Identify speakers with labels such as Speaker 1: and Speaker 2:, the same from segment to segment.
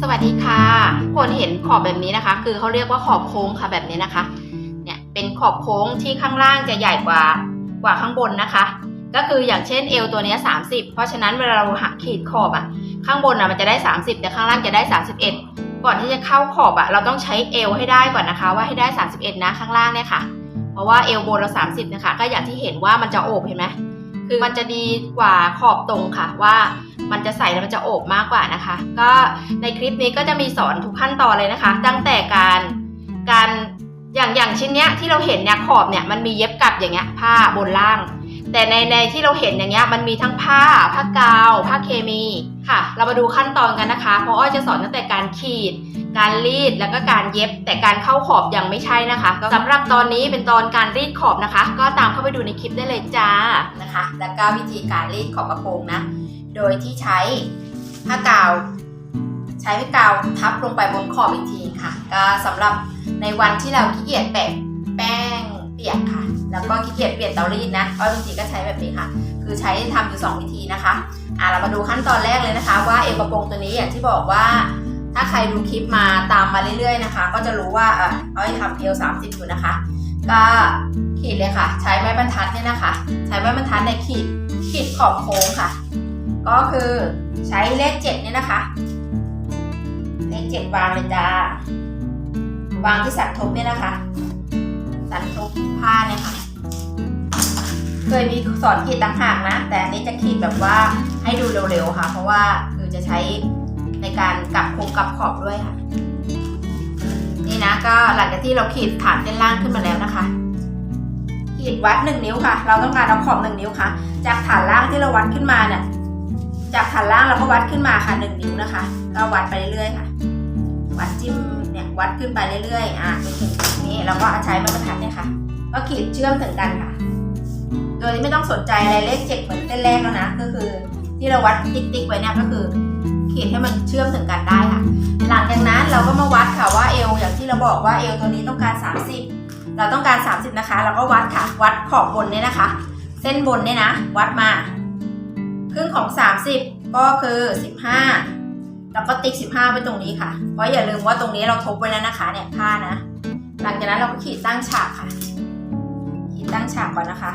Speaker 1: สวัสดีค่ะคนเห็นขอบแบบนี้นะคะ คือเขาเรียกว่าขอบโค้งค่ะแบบนี้นะคะ เนี่ยเป็นขอบโค้งที่ข้างล่างจะใหญ่กว่ากว่าข้างบนนะคะ ก็คืออย่างเช่นเอวตัวนี้30 เพราะฉะนั้นเวลาเราหักขีดขอบอะข้างบนอะมันจะได้ 30 แต่ข้างล่างจะได้ 31 ก่อนที่จะเข้าขอบอะเราต้องใช้เอวให้ได้ก่อนนะคะ ว่าให้ได้ 31 นะข้างล่างเนี่ยค่ะ เพราะว่าเอวบนเรา 30 นะคะ ก็อย่างที่เห็นว่ามันจะโอบเห็นไหม คือมันจะดีกว่าขอบตรงค่ะว่ามันจะใส่แล้วมันจะโอบมากกว่านะคะ ก็ในคลิปนี้ก็จะมีสอนทุกขั้นตอนเลยนะคะ ตั้งแต่การการอย่างอย่างชิ้นเนี้ยที่เราเห็นเนี่ยขอบเนี่ยมันมีเย็บกลับอย่างเงี้ยผ้าบนล่าง แต่ในในที่เราเห็นอย่างเงี้ยมันมีทั้งผ้าผ้ากาว ผ้าเคมีค่ะ เรามาดูขั้นตอนกันนะคะเพราะอ้อยจะสอนตั้งแต่การขีด การรีดแล้วก็การเย็บ แต่การเข้าขอบยังไม่ใช่นะคะก็สำหรับตอนนี้เป็นตอนการรีดขอบนะคะ ก็ตามเข้าไปดูในคลิปได้เลยจ้านะคะ แล้วก็วิธีการรีดขอบกระโปรงนะ โดยที่ใช้ผ้ากาว ใช้ผ้ากาวทับลงไปบนขอบอีกทีค่ะ ก็สำหรับในวันที่เราขี้เกียจแปะแป้งเปียกค่ะ แล้วก็ขี้เกียจเปลี่ยนเตารีดนะก็บางทีก็ใช้แบบนี้ค่ะ คือใช้ทำอยู่สองวิธีนะคะอะเรามาดูขั้นตอนแรกเลยนะคะ ว่าเอวกระโปรงตัวนี้อย่างที่บอกว่า ถ้าใครดูคลิปมาตามมาเรื่อยๆนะคะ ก็จะรู้ว่าเอออ้อยทำเอวสามสิบอยู่นะคะ ก็ขีดเลยค่ะ ใช้ไม้บรรทัดเนี่ยนะคะ ใช้ไม้บรรทัดในขีดขีดขอบโค้งค่ะ ก็คือใช้เลขเจ็ดเนี่ยนะคะ เลขเจ็ดวางเลยจ้าวางที่สันทบเนี่ยนะคะ สันทบผ้าเนี่ยค่ะเคยมีสอนขีดต่างหากนะ แต่อันนี้จะขีดแบบว่าให้ดูเร็วๆค่ะ เพราะว่าคือจะใช้ ในการกลับโคงกลับขอบด้วยค่ะ นี่นะก็หลังจากที่เราขีดฐานเส้นล่างขึ้นมาแล้วนะคะ ขีดวัดหนึ่งนิ้วค่ะ เราต้องการเอาขอบหนึ่งนิ้วค่ะ จากฐานล่างที่เราวัดขึ้นมาเนี่ยจากฐานล่างเราก็วัดขึ้นมาค่ะหนึ่งนิ้วนะคะ ก็วัดไปเรื่อยๆค่ะ วัดจิ้มเนี่ยวัดขึ้นไปเรื่อยๆอะจนถึงนี้เราก็ใช้ไม้บรรทัดเนี่ยค่ะ ก็ขีดเชื่อมถึงกันค่ะ โดยที่ไม่ต้องสนใจอะไรเลขเจ็ดเหมือนเส้นแรกแล้วนะ ก็คือที่เราวัดติ๊กๆไว้เนี่ยก็คือ ขีดให้มันเชื่อมถึงกันได้ค่ะ หลังจากนั้นเราก็มาวัดค่ะว่าเอวอย่างที่เราบอกว่าเอวตัวนี้ต้องการ 30 เราต้องการ 30 นะคะ เราก็วัดค่ะวัดขอบบนเนี่ยนะคะ เส้นบนเนี่ยนะ วัดมาครึ่งของ 30 ก็คือ 15 แล้วก็ติ๊ก 15ไปตรงนี้ค่ะ เพราะอย่าลืมว่าตรงนี้เราทบไว้แล้วนะคะเนี่ยผ้านะ หลังจากนั้นเราก็ขีดตั้งฉากค่ะ ขีดตั้งฉากก่อนนะคะ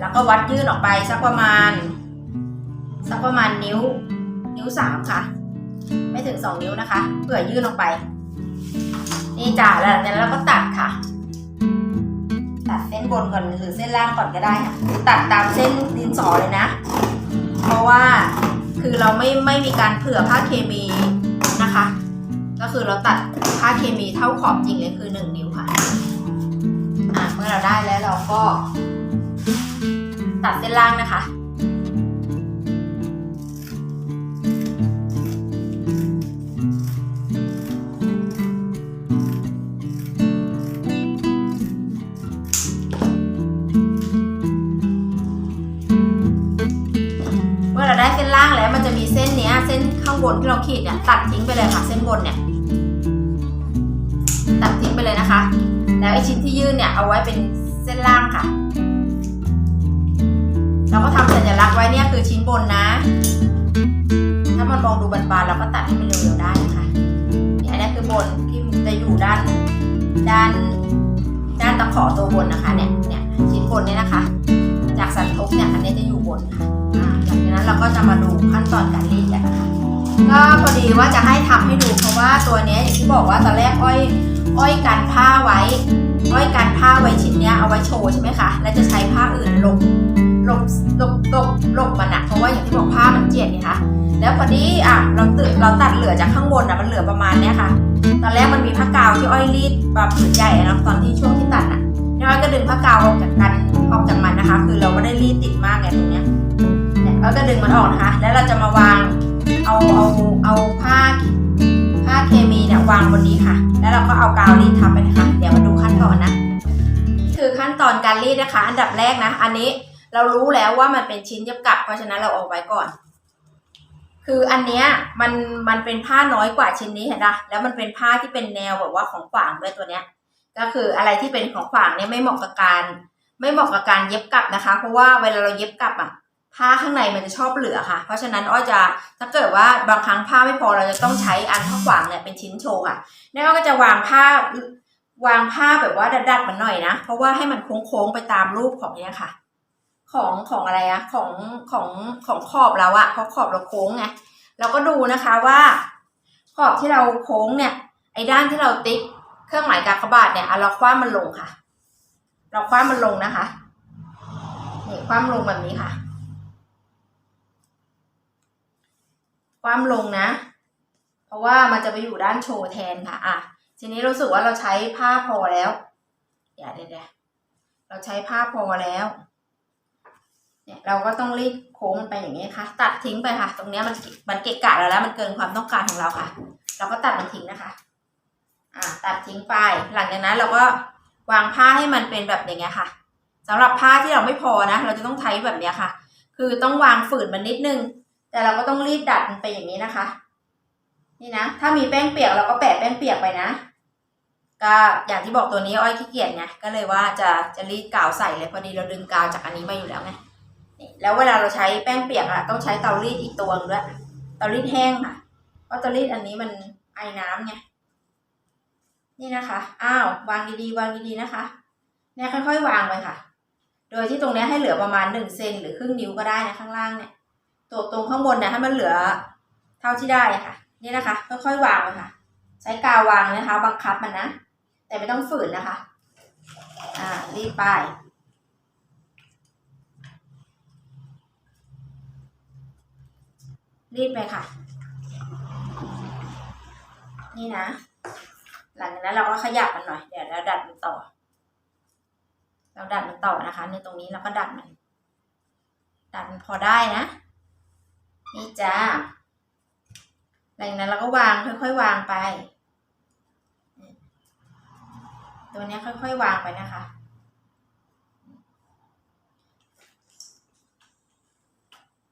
Speaker 1: แล้วก็วัดยื่นออกไปสักประมาณสักประมาณนิ้ว นิ้วสามค่ะ ไม่ถึงสองนิ้วนะคะ เผื่อยื่นออกไป นี่จ้ะแล้วหลังจากนั้นเราก็ตัดค่ะ ตัดเส้นบนก่อนหรือเส้นล่างก่อนก็ได้ค่ะตัดตามเส้นดินสอเลยนะ เพราะว่าคือเราไม่ไม่มีการเผื่อผ้าเคมีนะคะ ก็คือเราตัดผ้าเคมีเท่าขอบจริงเลยคือหนึ่งนิ้วค่ะอะเมื่อเราได้แล้วเราก็ ตัดเส้นล่างนะคะ นข้างบนที่เราขีดเนี่ยตัดทิ้งไปเลยค่ะ เส้นบนเนี่ย ตัดทิ้งไปเลยนะคะ แล้วไอชิ้นที่ยื่นเนี่ยเอาไว้เป็นเส้นล่างค่ะ เราก็ทำสัญลักษณ์ไว้เนี่ยคือชิ้นบนนะ ถ้ามันมองดูบานๆเราก็ตัดให้มันเร็วๆได้นะคะเนี่ยอันนี้คือบนที่จะอยู่ด้านด้านด้านตะขอตัวบนนะคะเนี่ยเนี่ยชิ้นบนเนี่ยนะคะ จากสันทบเนี่ยอันนี้จะอยู่บนค่ะหลังจากนั้นเราก็จะมาดูขั้นตอนการรีดกันนะคะ ก็พอดีว่าจะให้ทำให้ดูเพราะว่าตัวนี้อย่างที่บอกว่าตอนแรกอ้อยอ้อยกันผ้าไว้ อ้อยกันผ้าไว้ชิ้นเนี้ยเอาไว้โชว์ใช่ไหมคะ แล้วจะใช้ผ้าอื่นลบลบลบลบลบมันอะเพราะว่าอย่างที่บอกผ้ามันเจียดไงคะ แล้วพอดีอะเราตึเราตัดเหลือจากข้างบนอะมันเหลือประมาณเนี้ยค่ะ ตอนแรกมันมีผ้ากาวที่อ้อยรีดแบบผืนใหญ่นะตอนที่ช่วงที่ตัดอะพี่อ้อยก็ดึงผ้ากาวออกจากกันออกจากมันนะคะ คือเราไม่ได้รีดติดมากไงตรงเนี้ยเนี่ยเราก็ดึงมันออกนะคะ แล้วเราจะมาวาง เอาเอาเอาผ้าผ้าเคมีเนี่ยวางบนนี้ค่ะ แล้วเราก็เอากาวรีดทับไปนะคะ เดี๋ยวมาดูขั้นตอนนะ คือขั้นตอนการรีดนะคะ อันดับแรกนะ อันนี้เรารู้แล้วว่ามันเป็นชิ้นเย็บกลับ เพราะฉะนั้นเราเอาไว้ก่อน คืออันเนี้ยมันมันเป็นผ้าน้อยกว่าชิ้นนี้เห็นปะแล้วมันเป็นผ้าที่เป็นแนวแบบว่าของขวางด้วยตัวเนี้ย ก็คืออะไรที่เป็นของขวางเนี่ยไม่เหมาะกับการ ไม่เหมาะกับการเย็บกลับนะคะ เพราะว่าเวลาเราเย็บกลับอะ ผ้าข้างในมันจะชอบเหลือค่ะ เพราะฉะนั้นอ้อยจะถ้าเกิดว่าบางครั้งผ้าไม่พอเราจะต้องใช้อันผ้าขวางเนี่ยเป็นชิ้นโชว์ค่ะนี่อ้อยก็จะวางผ้าวางผ้าแบบว่าดัดๆมันหน่อยนะ เพราะว่าให้มันโค้งๆไปตามรูปของเนี้ยค่ะ ของของอะไรอะของของของขอบเราอะเพราะขอบเราโค้งไงเราก็ดูนะคะว่า ขอบที่เราโค้งเนี่ย ไอ้ด้านที่เราติ๊กเครื่องหมายกากบาทเนี่ยเราคว้ามันลงค่ะ เราคว้ามันลงนะคะนี่คว้ามันลงแบบนี้ค่ะ ความลงนะ เพราะว่ามันจะไปอยู่ด้านโชว์แทนค่ะอะทีนี้รู้สึกว่าเราใช้ผ้าพอแล้วเดี๋ยวเดี๋ยวเดี๋ยวเราใช้ผ้าพอแล้วเนี่ยเราก็ต้องรีดโค้งมันไปอย่างนี้ค่ะ ตัดทิ้งไปค่ะ ตรงเนี้ยมันมันเกะกะเราแล้ว มันเกินความต้องการของเราค่ะ เราก็ตัดมันทิ้งนะคะอ่าตัดทิ้งไป หลังจากนั้นเราก็วางผ้าให้มันเป็นแบบอย่างเงี้ยค่ะสำหรับผ้าที่เราไม่พอนะ เราจะต้องใช้แบบเนี้ยค่ะ คือต้องวางฝืนมันนิดนึง แต่เราก็ต้องรีดดัดมันไปอย่างนี้นะคะ นี่นะ ถ้ามีแป้งเปียกเราก็แปะแป้งเปียกไปนะ ก็อย่างที่บอกตัวนี้อ้อยขี้เกียจไงก็เลยว่าจะจะรีดกาวใส่เลยพอดีเราดึงกาวจากอันนี้มาอยู่แล้วไงนี่แล้วเวลาเราใช้แป้งเปียกอะต้องใช้เตารีดอีกตัวนึงด้วยเตารีดแห้งค่ะเพราะเตารีดอันนี้มันไอน้ำไงนี่นะคะอ้าววางดีๆวางดีๆนะคะเนี่ยค่อยๆวางไปค่ะ โดยที่ตรงนี้ให้เหลือประมาณหนึ่งเซนหรือครึ่งนิ้วก็ได้นะข้างล่างเนี่ย ตัวตรงข้างบนนี่ยให้มันเหลือเท่าที่ได้ค่ะ นี่นะคะ ค่อยๆวางไปค่ะ ใช้กาววางนะคะ บังคับมันนะ แต่ไม่ต้องฝืนนะคะ อ่ารีดไปรีดไปค่ะ นี่นะ หลังจากนั้นเราก็ขยับมันหน่อย เดี๋ยวเราดัดมันต่อ เราดัดมันต่อนะคะ ในตรงนี้เราก็ดัดมัน ดัดมันพอได้นะ นี่จ้าหลังนั้นเราก็วางค่อยๆวางไป ตัวนี้ค่อยๆวางไปนะคะ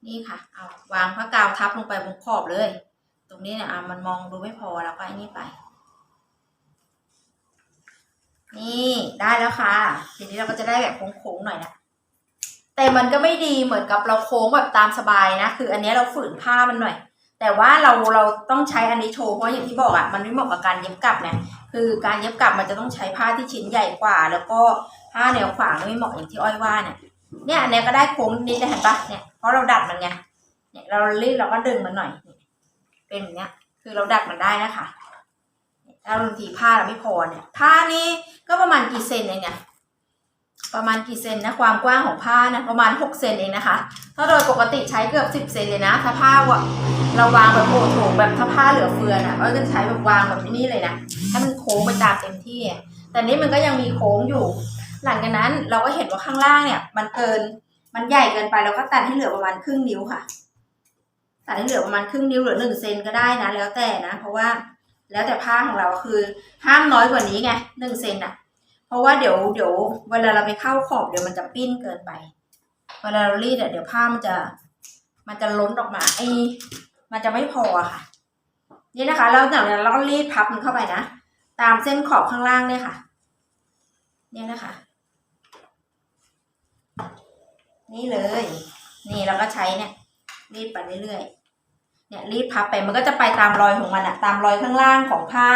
Speaker 1: นี่ค่ะ เอาวางผ้ากาวทับลงไปบนขอบเลย ตรงนี้เนี่ยอะมันมองดูไม่พอแล้วก็อ้นี่ไป นี่ได้แล้วค่ะ ทีนี้เราก็จะได้แบบโค้งๆหน่อยนะ แต่มันก็ไม่ดีเหมือนกับเราโค้งแบบตามสบายนะ คืออันนี้เราฝืนผ้ามันหน่อย แต่ว่าเราเราต้องใช้อันนี้โชว์เพราะอย่างที่บอกอะ่ะมันไม่เหมาะกับการเย็บกลับเนี่ยคือการเย็บกลับมันจะต้องใช้ผ้าที่ชิ้นใหญ่กว่า แล้วก็ผ้าแนวขวางไม่เหมาะอย่างที่อ้อยว่าเนี่ยเนี่ยอันนี้ก็ได้โค้งนิดเห็นปะเนี่ยเพราะเราดัดมันไงเนี่ยเรารีดเราก็ดึงมันหน่อย เป็นอย่างเนี้ย คือเราดัดมันได้นะคะถ้าบางทีผ้าเราไม่พอเนี่ยผ้านี่ก็ประมาณกี่เซนเองเนี่ย ประมาณกี่เซนนะความกว้างของผ้านะประมาณหกเซนเองนะคะ ถ้าโดยปกติใช้เกือบสิบเซนเลยนะ ถ้าผ้าว่าเราวางแบบโถโถงแบบถ้าผ้าเหลือเฟือนะเราจะใช้แบบวางแบบนี้เลยนะให้มันโค้งไปตามเต็มที่ แต่นี้มันก็ยังมีโค้งอยู่ หลังจากนั้นเราก็เห็นว่าข้างล่างเนี่ย มันเกินมันใหญ่เกินไปเราก็ตัดให้เหลือประมาณครึ่งนิ้วค่ะตัดให้เหลือประมาณครึ่งนิ้วหรือหนึ่งเซนก็ได้นะ แล้วแต่นะ เพราะว่าแล้วแต่ผ้าของเราคือห้ามน้อยกว่านี้ไงหนึ่งเซนอะ เพราะว่าเดี๋ยวเดี๋ยวเวลาเราไปเข้าขอบเดี๋ยวมันจะปิ้นเกินไป เวลาเรารีดอะเดี๋ยวผ้ามันจะ มันจะล้นออกมาไอ้มันจะไม่พอค่ะ นี่นะคะแล้วจากนั้นเราก็รีดพับมันเข้าไปนะตามเส้นขอบข้างล่างเนี่ยค่ะ เนี่ยนะคะ นี่เลย นี่เราก็ใช้เนี่ย รีดไปเรื่อยๆ เนี่ยรีดพับไปมันก็จะไปตามรอยของมันอะตามรอยข้างล่างของผ้า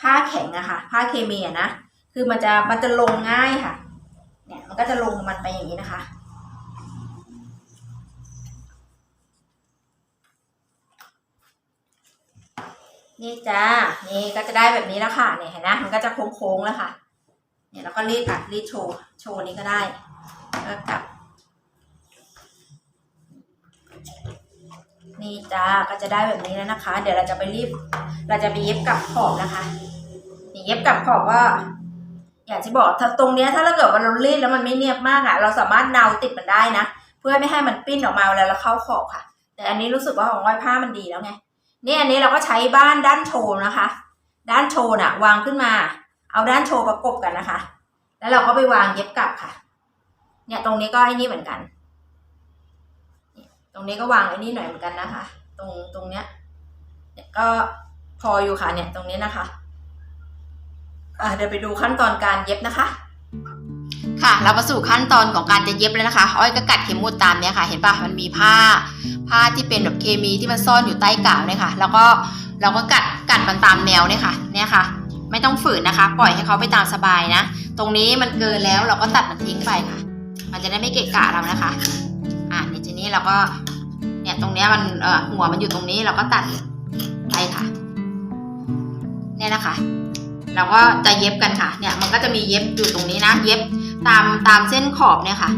Speaker 1: ผ้าแข็งอะค่ะ ผ้าเคมีอะนะ คือมันจะมันจะลงง่ายค่ะ เนี่ยมันก็จะลงมันไปอย่างนี้นะคะ นี่จ้า นี่ก็จะได้แบบนี้แล้วค่ะ เนี่ยเห็นนะมันก็จะโค้งๆแล้วค่ะ เนี่ยแล้วก็รีดอะรีดโชว์โชว์นี้ก็ได้แล้วกลับ นี่จ้าก็จะได้แบบนี้แล้วนะคะ เดี๋ยวเราจะไปรีบ เราจะไปเย็บกลับขอบนะคะนี่เย็บกลับขอบว่า อย่างที่บอกถ้าตรงเนี้ยถ้าเราเกิดว่าเรารีดแล้วมันไม่เนียบมากอะเราสามารถเนาติดมันได้นะ เพื่อไม่ให้มันปิ้นออกมาเวลาเราเข้าขอบค่ะ แต่อันนี้รู้สึกว่าของร้อยผ้ามันดีแล้วไงนี่อันนี้เราก็ใช้บ้านด้านโชว์นะคะ ด้านโชว์น่ะ วางขึ้นมา เอาด้านโชว์ประกบกันนะคะ แล้วเราก็ไปวางเย็บกลับค่ะ เนี่ยตรงนี้ก็ไอ้นี่เหมือนกัน ตรงนี้ก็วางไอ้นี่หน่อยเหมือนกันนะคะ ตรงตรงเนี้ยเนี่ยก็พออยู่ค่ะเนี่ยตรงนี้นะคะ เดี๋ยวไปดูขั้นตอนการเย็บนะคะ ค่ะ เรามาสู่ขั้นตอนของการจะเย็บแล้วนะคะ อ้อยก็กัดเข็มหมุดตามเนี้ยค่ะ เห็นปะมันมีผ้า ผ้าที่เป็นแบบเคมีที่มันซ่อนอยู่ใต้กาวเนี่ยค่ะ แล้วก็เราก็กัดกัดมันตามแนวเนี่ยค่ะ เนี่ยค่ะ ไม่ต้องฝืนนะคะ ปล่อยให้เขาไปตามสบายนะ ตรงนี้มันเกินแล้วเราก็ตัดมันทิ้งไปค่ะ มันจะได้ไม่เกะกะเรานะคะ อะเนี่ยทีนี้เราก็ เนี่ยตรงเนี้ยมันเอ่อหัวมันอยู่ตรงนี้เราก็ตัดไปค่ะ เนี่ยนะคะ เราก็จะเย็บกันค่ะ เนี่ยมันก็จะมีเย็บอยู่ตรงนี้นะ เย็บตามตามเส้นขอบเนี่ยค่ะ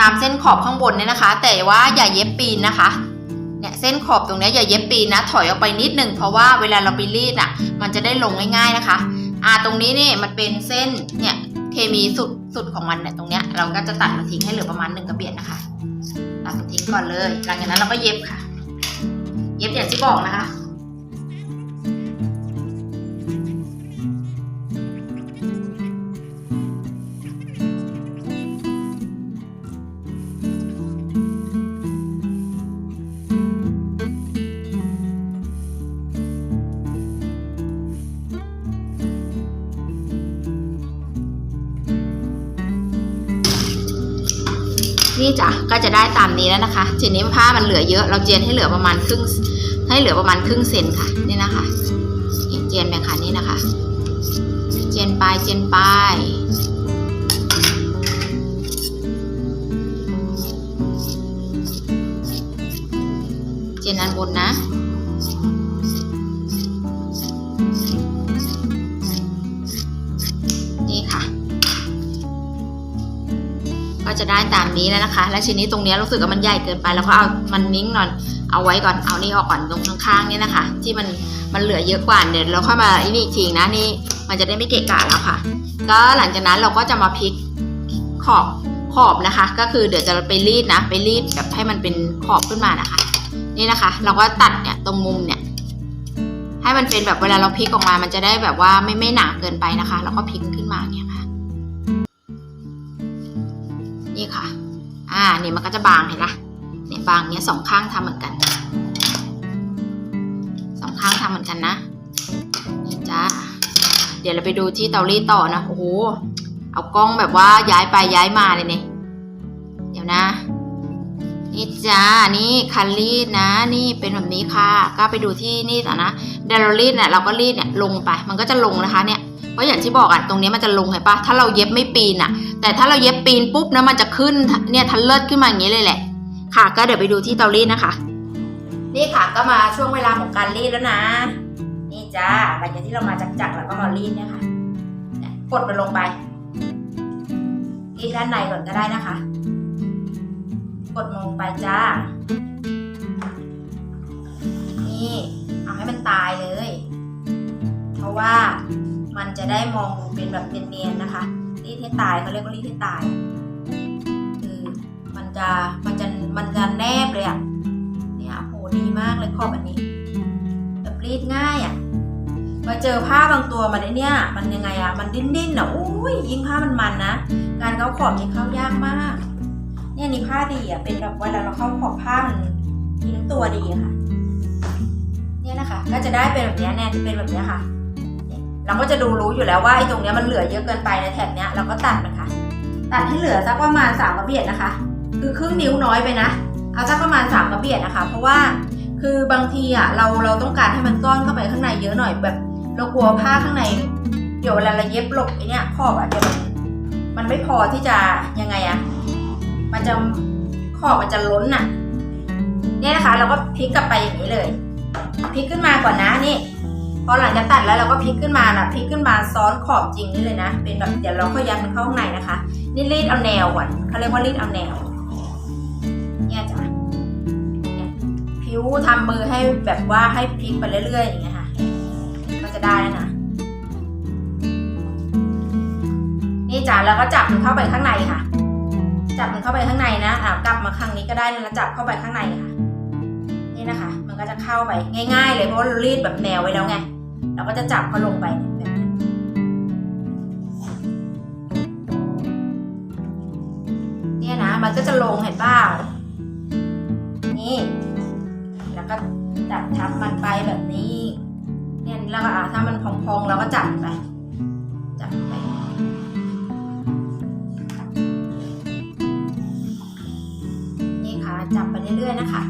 Speaker 1: ตามเส้นขอบข้างบนเนี่ยนะคะ แต่ว่าอย่าเย็บปีนนะคะ เนี่ยเส้นขอบตรงนี้อย่าเย็บปีนนะ ถอยออกไปนิดหนึ่งเพราะว่าเวลาเราไปรีดอะ มันจะได้ลงง่าย ๆนะคะ อ่าตรงนี้นี่มันเป็นเส้น เนี่ยเคมีสุดสุดของมันเนี่ยตรงเนี้ยเราก็จะตัดมันทิ้งให้เหลือประมาณหนึ่งกระเบียดนะคะ ตัดมันทิ้งก่อนเลย หลังจากนั้นเราก็เย็บค่ะ เย็บอย่างที่บอกนะคะ จ้ะก็จะได้ตามนี้แล้วนะคะ ทีนี้ผ้ามันเหลือเยอะ เราเจียนให้เหลือประมาณครึ่ง ให้เหลือประมาณครึ่งเซนค่ะ นี่นะคะเจียนไปค่ะนี่นะคะ เจียนไปเจียนไปเจียนอันบนนะ จะได้ตามนี้แล้วนะคะ และชิ้นนี้ตรงนี้รู้สึกว่ามันใหญ่เกินไป แล้วก็เอามันนิ่งหน่อยเอาไว้ก่อนเอานี่ออกก่อนตรงข้างๆนี่นะคะ ที่มันมันเหลือเยอะกว่าเดี๋ยวเราค่อยมาอันนี้อีกทีนะนี่มันจะได้ไม่เกะกะแล้วค่ะ ก็หลังจากนั้นเราก็จะมาพลิกขอบขอบนะคะ ก็คือเดี๋ยวจะไปรีดนะ ไปรีดแบบให้มันเป็นขอบขึ้นมานะคะ นี่นะคะ เราก็ตัดเนี่ยตรงมุมเนี่ยให้มันเป็นแบบเวลาเราพลิกออกมา มันจะได้แบบว่าไม่ไม่หนาเกินไปนะคะ แล้วก็พลิกขึ้นมาเนี่ย อ่านี่มันก็จะบางเห็นปะเนี่ยบางเนี้ยสองข้างทำเหมือนกัน สองข้างทำเหมือนกันนะนี่จ้า เดี๋ยวเราไปดูที่เตารีดต่อนะ โอ้โห เอากล้องแบบว่าย้ายไปย้ายมาเลยเนี่ย เดี๋ยวนะ นี่จ้า นี่คันรีดนะ นี่เป็นแบบนี้ค่ะ ก็ไปดูที่นี่อะนะเดยวเรารีดเนี่ยเราก็รีดเนี่ยลงไป มันก็จะลงนะคะเนี่ย เพราะอย่างที่บอกอะตรงนี้มันจะลงเห็นปะถ้าเราเย็บไม่ปีนอะแต่ถ้าเราเย็บปีนปุ๊บนะมันจะขึ้นเนี่ยทันเลิศขึ้นมาอย่างนี้เลยแหละ ค่ะ ก็เดี๋ยวไปดูที่เตารีดนะคะ นี่ค่ะก็มาช่วงเวลาของการรีดแล้วนะ นี่จ้าหลังจากที่เรามาจักจักๆแล้วก็มารีดเนี่ยค่ะ กดมันลงไปรีดด้านในก่อนก็ได้นะคะ กดมันลงไปจ้า นี่ เอาให้มันตายเลย เพราะว่ามันจะได้มองดูเป็นแบบเนียนๆนะคะ รีดให้ตายเขาเรียกว่ารีดให้ตาย คือมันจะมันจะมันจะแนบเลยอะเนี่ยโหดีมากเลยขอบอันนี้ แบบรีดง่ายอะมาเจอผ้าบางตัวมันไอเนี่ย มันยังไงอะมันดิ้นดิ้นๆอะอุ้ยยิ่งผ้ามันมันนะ การเข้าขอบยิ่งเข้ายากมาก เนี่ยนี่ผ้าดีอะเป็นแบบเวลาเราเข้าขอบผ้ามันมีทั้งตัวดีค่ะ เนี่ยนะคะ ก็จะได้เป็นแบบนี้แน่จะเป็นแบบนี้ค่ะ เราก็จะดูรู้อยู่แล้วว่าไอ้ตรงเนี้ยมันเหลือเยอะเกินไปในแถบเนี้ยเราก็ตัดมันค่ะ ตัดให้เหลือสักประมาณสามกระเบียดนะคะ คือครึ่งนิ้วน้อยไปนะ เอาสักประมาณสามกระเบียดนะคะ เพราะว่าคือบางทีอะเราเราต้องการให้มันซ่อนเข้าไปข้างในเยอะหน่อยแบบ เรากลัวผ้าข้างใน เดี๋ยวเวลาเราเย็บหลบไอ้เนี้ยขอบอะเดี๋ยวมันมันไม่พอที่จะยังไงอะ มันจะขอบมันจะล้นอะ เนี่ยนะคะ เราก็พลิกกลับไปอย่างนี้เลยพลิกขึ้นมาก่อนนะนี่พอหลังจากตัดแล้วเราก็พลิกขึ้นมานะพลิกขึ้นมาซ้อนขอบจริงนี่เลยนะ เป็นแบบเดี๋ยวเราค่อยยัดมันเข้าข้างในนะคะ นี่รีดเอาแนวก่อนเขาเรียกว่ารีดเอาแนว เนี่ยจ้ะเนี่ยผิวทำมือให้แบบว่าให้พลิกไปเรื่อยๆอย่างเงี้ยค่ะ ก็จะได้นะ นี่จ้ะแล้วก็จับมันเข้าไปข้างในค่ะ จับมันเข้าไปข้างในนะอ่ากลับมาข้งนี้ก็ได้นะจับเข้าไปข้างในค่ะ นี่นะคะ มันก็จะเข้าไปง่าย ๆ เลยเพราะเรารีดแบบแนวไว้แล้วไง เราก็จะจับเขาลงไปแบบนี้เนี่ยนะ มันก็จะลงเห็นเปล่านี่ แล้วก็จับทับมันไปแบบนี้ เนี่ยแล้วก็อ่าถ้ามันพองๆเราก็จับไป เรื่อยๆนะคะ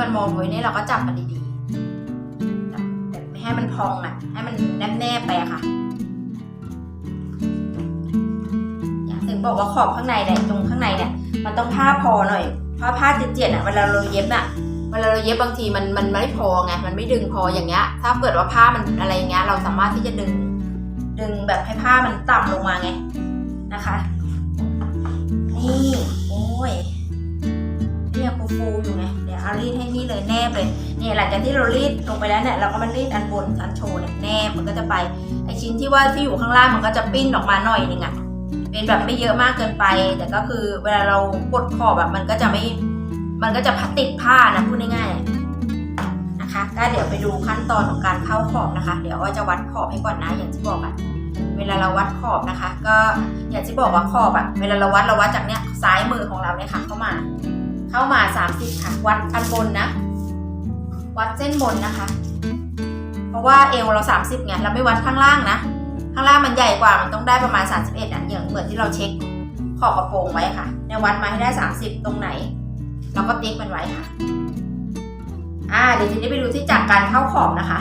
Speaker 1: มันมองไว้เนี่ยเราก็จับมันดิ พองอะ ให้มันแนบๆไปอะค่ะ อย่างถึงบอกว่าขอบข้างในเนี่ยตรงข้างในเนี่ยมันต้องผ้าพอหน่อยเพราะผ้าเจียดๆอะเวลาเราเย็บอะเวลาเราเย็บบางทีมันมันไม่พอไงมันไม่ดึงพออย่างเงี้ย ถ้าเกิดว่าผ้ามันอะไรเงี้ย เราสามารถที่จะดึง ดึงแบบให้ผ้ามันต่ำลงมาไงนะคะ นี่โอ้ยนี่ยังฟูๆอยู่ไง เดี๋ยวเอารีดให้นี่เลยแนบเลยเนี่ยหลังจากที่เรารีดลงไปแล้วเนี่ยเราก็มารีดอันบนอันโชว์เนี่ยแนบมันก็จะไปไอชิ้นที่ว่าที่อยู่ข้างล่างมันก็จะปิ้นออกมาหน่อยนึงอะเป็นแบบไม่เยอะมากเกินไป แต่ก็คือเวลาเรากดขอบแบบมันก็จะไม่มันก็จะพัดติดผ้านะพูดง่ายๆนะคะ ก็เดี๋ยวไปดูขั้นตอนของการเข้าขอบนะคะ เดี๋ยวว่าจะวัดขอบให้ก่อนนะอย่างที่บอกอะเวลาเราวัดขอบนะคะ ก็อย่างที่บอกว่าขอบอะเวลาเราวัดเราวัดจากเนี้ยซ้ายมือของเราเนี่ยค่ะเข้ามา เข้ามา 30 ค่ะ วัดอันบนนะ วัดเส้นบนนะคะ เพราะว่าเอวเรา 30ไงเราไม่วัดข้างล่างนะ ข้างล่างมันใหญ่กว่ามันต้องได้ประมาณ 31อะอย่างเหมือนที่เราเช็คขอบกระโปรงไว้ค่ะเนี่ยวัดมาให้ได้ 30 ตรงไหน เราก็ติ๊กมันไว้ค่ะ อ่าเดี๋ยวทีนี้ไปดูที่จากการเข้าขอบนะคะ